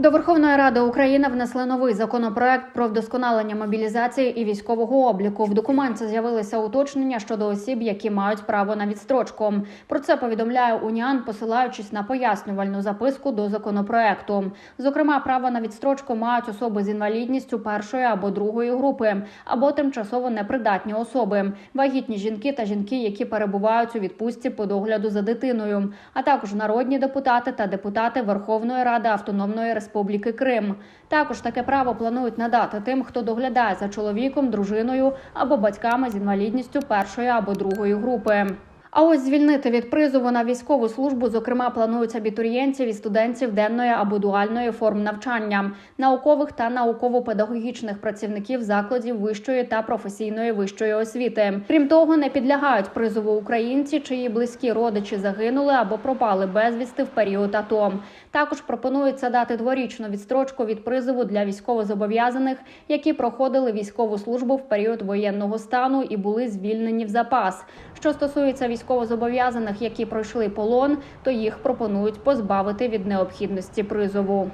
До Верховної Ради України внесли новий законопроект про вдосконалення мобілізації і військового обліку. В документі з'явилися уточнення щодо осіб, які мають право на відстрочку. Про це повідомляє Уніан, посилаючись на пояснювальну записку до законопроекту. Зокрема, право на відстрочку мають особи з інвалідністю першої або другої групи, або тимчасово непридатні особи, вагітні жінки та жінки, які перебувають у відпустці по догляду за дитиною, а також народні депутати та депутати Верховної Ради Автономної Республіки Крим. Також таке право планують надати тим, хто доглядає за чоловіком, дружиною або батьками з інвалідністю першої або другої групи. А ось звільнити від призову на військову службу, зокрема, планують абітурієнтів і студентів денної або дуальної форм навчання, наукових та науково-педагогічних працівників закладів вищої та професійної вищої освіти. Крім того, не підлягають призову українці, чиї близькі родичі загинули або пропали безвісти в період АТО. Також пропонується дати дворічну відстрочку від призову для військовозобов'язаних, які проходили військову службу в період воєнного стану і були звільнені в запас. Що стосується військовозобов'язаних, які пройшли полон, то їх пропонують позбавити від необхідності призову.